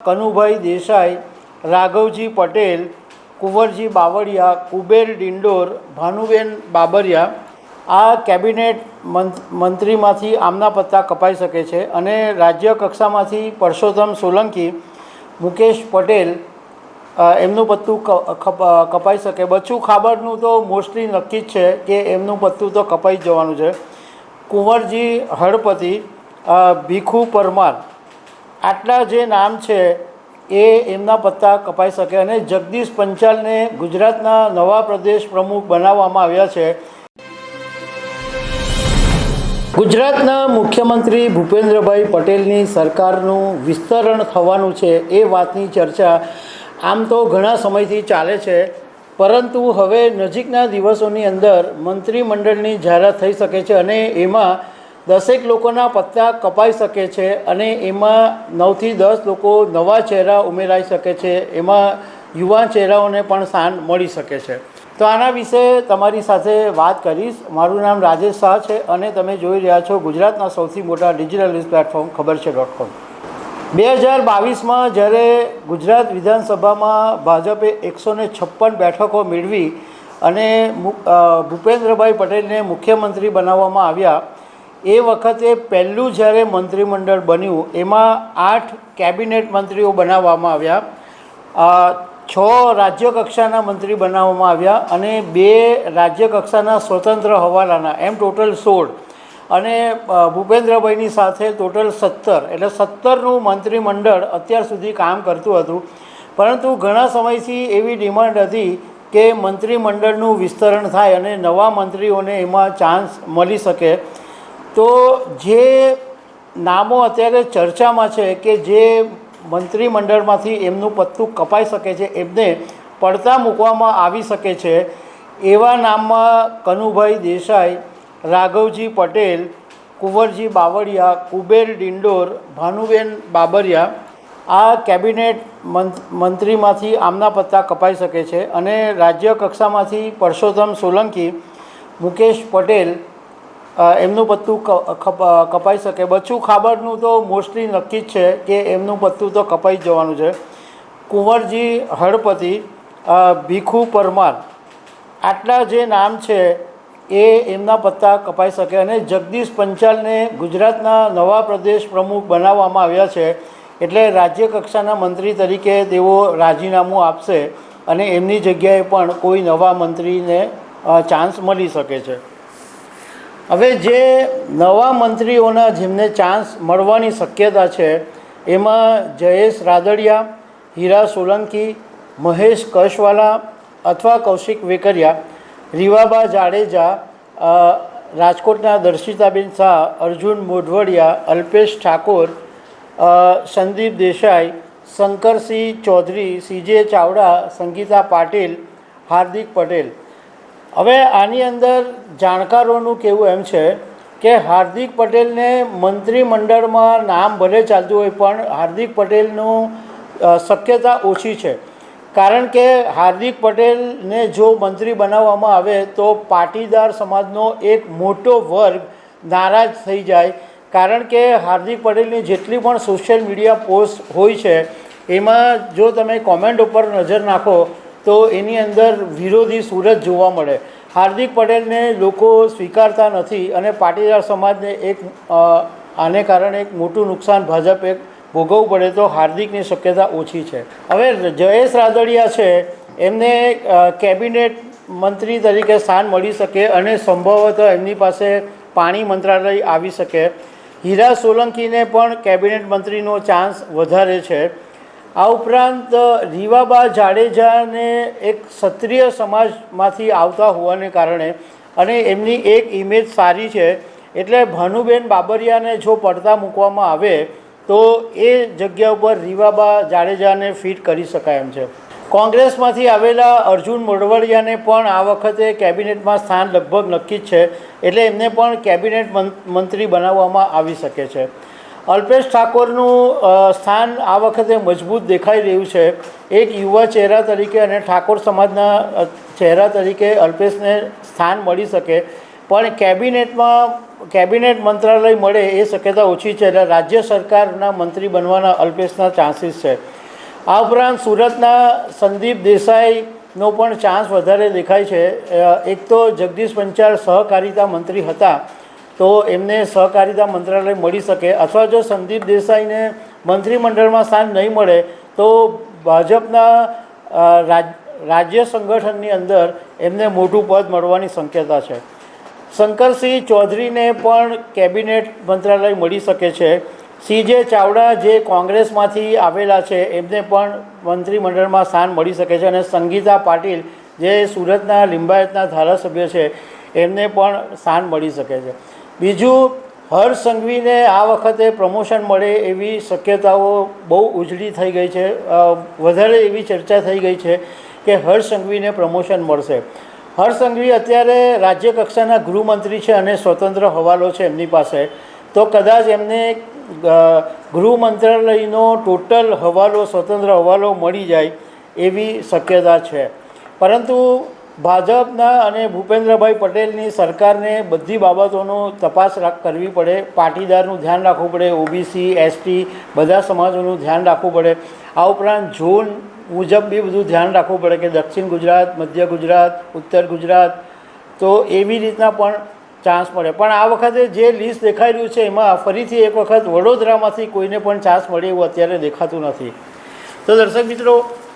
કનુભાઈ દેસાઈ, રાઘવજી પટેલ, કુંવરજી બાવળિયા, કુબેર ડિંડોર, ભાનુબેન બાબરિયા આ કેબિનેટ મંત્રીમાંથી આમના પત્તા કપાઈ શકે છે અને રાજ્ય કક્ષામાંથી પરસોત્તમ સોલંકી, મુકેશ પટેલ એમનું પત્તું કપાઈ શકે. બચ્ચું ખાબડનું તો મોસ્ટલી નક્કી જ છે કે એમનું પત્તું તો કપાઈ જવાનું છે. કુંવરજી હળપતિ ભીખુ પરમાર આટલા જે નામ છે, એ એમના પત્તા કપાઈ શકે અને જગદીશ પંચાલને ગુજરાતના નવા પ્રદેશ પ્રમુખ બનાવવામાં આવ્યા છે. ગુજરાતના મુખ્યમંત્રી ભૂપેન્દ્રભાઈ પટેલની સરકારનું વિસ્તરણ થવાનું છે, એ વાતની ચર્ચા આમ તો ઘણા સમયથી ચાલે છે, પરંતુ હવે નજીકના દિવસોની અંદર મંત્રીમંડળની જાહેરાત થઈ શકે છે અને એમાં દસેક લોકોના પત્તા કપાઈ શકે છે અને એમાં નવથી દસ લોકો નવા ચહેરા ઉમેરાઈ શકે છે. એમાં યુવા ચહેરાઓને પણ સ્થાન મળી શકે છે. તો આના વિશે તમારી સાથે વાત કરીશ. મારું નામ રાજેશ શાહ છે અને તમે જોઈ રહ્યા છો ગુજરાતના સૌથી મોટા ડિજિટલ ન્યૂઝ પ્લેટફોર્મ ખબર છે ડોટ કોમ. બે હજાર બાવીસમાં જ્યારે ગુજરાત વિધાનસભામાં ભાજપે એકસો ને છપ્પન બેઠકો મેળવી અને ભૂપેન્દ્રભાઈ પટેલને મુખ્યમંત્રી બનાવવામાં આવ્યા એ વખતે પહેલું જ્યારે મંત્રીમંડળ બન્યું, એમાં આઠ કેબિનેટ મંત્રીઓ બનાવવામાં આવ્યા. છ રાજ્ય કક્ષાના મંત્રી બનાવવામાં આવ્યા અને બે રાજ્ય કક્ષાના સ્વતંત્ર હવાલાના, એમ ટોટલ સોળ. અને ભૂપેન્દ્રભાઈની સાથે ટોટલ સત્તર. એટલે સત્તરનું મંત્રીમંડળ અત્યાર સુધી કામ કરતું હતું. પરંતુ ઘણા સમયથી એવી ડિમાન્ડ હતી કે મંત્રીમંડળનું વિસ્તરણ થાય અને નવા મંત્રીઓને એમાં ચાન્સ મળી શકે. તો જે નામો અત્યારે ચર્ચામાં છે કે જે મંત્રીમંડળમાંથી એમનું પત્તું કપાઈ શકે છે, એમને પડતા મૂકવામાં આવી શકે છે, એવા નામમાં કનુભાઈ દેસાઈ, રાઘવજી પટેલ, કુંવરજી બાવળિયા, કુબેર ડિંડોર, ભાનુબેન બાબરિયા આ કેબિનેટ મંત- મંત્રીમાંથી આમના પત્તા કપાઈ શકે છે અને રાજ્ય કક્ષામાંથી પરસોત્તમ સોલંકી, મુકેશ પટેલ એમનું પત્તું કપાઈ શકે. બચ્ચું ખાબડનું તો મોસ્ટલી નક્કી જ છે કે એમનું પત્તું તો કપાઈ જવાનું છે. કુંવરજી હળપતિ ભીખુ પરમાર, આટલા જે નામ છે એ એમના પત્તા કપાઈ શકે અને જગદીશ પંચાલને ગુજરાતના નવા પ્રદેશ પ્રમુખ બનાવવામાં આવ્યા છે. એટલે રાજ્ય કક્ષાના મંત્રી તરીકે તેઓ રાજીનામું આપશે અને એમની જગ્યાએ પણ કોઈ નવા મંત્રીને ચાન્સ મળી શકે છે. હવે જે નવા મંત્રીઓના જેમને ચાન્સ મળવાની શક્યતા છે, એમાં જયેશ રાદડિયા, હીરા સોલંકી, મહેશ કશવાલા અથવા કૌશિક વેકરિયા, રીવાબા જાડેજા રાજકોટના દર્શિતાબેન શાહ, અર્જુન મોઢવડિયા, અલ્પેશ ઠાકોર સંદીપ દેસાઈ, શંકરસિંહ ચૌધરી, સીજે ચાવડા, સંગીતા પાટીલ, હાર્દિક પટેલ હવે આની અંદર જાણકારોનું કહેવું એમ છે કે હાર્દિક પટેલને મંત્રીમંડળમાં નામ ભલે ચાલતું હોય, પણ હાર્દિક પટેલનું શક્યતા ઓછી છે. કારણ કે હાર્દિક પટેલને જો મંત્રી બનાવવામાં આવે, તો પાટીદાર સમાજનો એક મોટો વર્ગ નારાજ થઈ જાય. કારણ કે હાર્દિક પટેલની જેટલી પણ સોશિયલ મીડિયા પોસ્ટ હોય છે, એમાં જો તમે કોમેન્ટ ઉપર નજર નાખો તો એની અંદર વિરોધી સુરત જોવા મળે. હાર્દિક પટેલને લોકો સ્વીકારતા નથી અને પાટીદાર સમાજને એક આને કારણે એક મોટું નુકસાન ભાજપે ભોગવવું પડે તો હાર્દિકની શક્યતા ઓછી છે. હવે જયેશ રાદડિયા છે, એમને કેબિનેટ મંત્રી તરીકે સ્થાન મળી શકે અને સંભવતઃ એમની પાસે પાણી મંત્રાલય આવી શકે. હીરા સોલંકીને પણ કેબિનેટ મંત્રીનો ચાન્સ વધારે છે. આ ઉપરાંત રીવાબા જાડેજાને એક ક્ષત્રિય સમાજમાંથી આવતા હોવાને કારણે અને એમની એક ઇમેજ સારી છે, એટલે ભાનુબેન બાબરિયાને જો પડતા મૂકવામાં આવે, તો એ જગ્યા ઉપર રીવાબા જાડેજાને ફિટ કરી શકાય એમ છે. કોંગ્રેસમાંથી આવેલા અર્જુન મોડવડિયાને પણ આ વખતે કેબિનેટમાં સ્થાન લગભગ નક્કી જ છે, એટલે એમને પણ કેબિનેટ મંત્રી બનાવવામાં આવી શકે છે. અલ્પેશ ઠાકોરનું સ્થાન આ વખતે મજબૂત દેખાઈ રહ્યું છે. એક યુવા ચહેરા તરીકે અને ઠાકોર સમાજના ચહેરા તરીકે અલ્પેશને સ્થાન મળી શકે. પણ કેબિનેટમાં, કેબિનેટ મંત્રાલય મળે એ શક્યતા ઓછી છે એટલે રાજ્ય સરકારના મંત્રી બનવાના અલ્પેશના ચાન્સીસ છે. આ ઉપરાંત સુરતના સંદીપ દેસાઈનો પણ ચાન્સ વધારે દેખાય છે. એક તો જગદીશ પંચાલ સહકારિતા મંત્રી હતા. તો એમને સહકારિતા મંત્રાલય મળી શકે. અથવા જો સંદીપ દેસાઈને મંત્રીમંડળમાં સ્થાન નહીં મળે, તો ભાજપના રાજ્ય સંગઠનની અંદર એમને મોટું પદ મળવાની શક્યતા છે. શંકરસિંહ ચૌધરીને પણ કેબિનેટ મંત્રાલય મળી શકે છે. સીજે ચાવડા જે કોંગ્રેસમાંથી આવેલા છે, એમને પણ મંત્રીમંડળમાં સ્થાન મળી શકે છે અને સંગીતા પાટીલ જે સુરતના લિંબાયતના ધારાસભ્ય છે, એમને પણ સ્થાન મળી શકે છે. બીજું હર્ષ સંઘવીને આ વખતે પ્રમોશન મળે એવી શક્યતાઓ બહુ ઉજળી થઈ ગઈ છે. વધારે એવી ચર્ચા થઈ ગઈ છે કે હર્ષ સંઘવીને પ્રમોશન મળશે. હર્ષ સંઘવી અત્યારે રાજ્ય કક્ષાના ગૃહમંત્રી છે અને સ્વતંત્ર હવાલો છે એમની પાસે. તો કદાચ એમને ગૃહ મંત્રાલયનો ટોટલ હવાલો, સ્વતંત્ર હવાલો મળી જાય એવી શક્યતા છે. પરંતુ ભાજપના અને ભૂપેન્દ્રભાઈ પટેલની સરકારને બધી બાબતોનો તપાસ કરવી પડે. પાટીદારનું ધ્યાન રાખવું પડે. ઓબીસી, એસટી બધા સમાજોનું ધ્યાન રાખવું પડે. આ ઉપરાંત ઝોન મુજબ બી બધું ધ્યાન રાખવું પડે કે દક્ષિણ ગુજરાત, મધ્ય ગુજરાત, ઉત્તર ગુજરાત. તો એવી રીતના પણ ચાન્સ મળે. પણ આ વખતે જે લિસ્ટ દેખાઈ રહ્યું છે એમાં ફરીથી એક વખત વડોદરામાંથી કોઈને પણ ચાન્સ મળે એવું અત્યારે દેખાતું નથી. તો દર્શક મિત્રો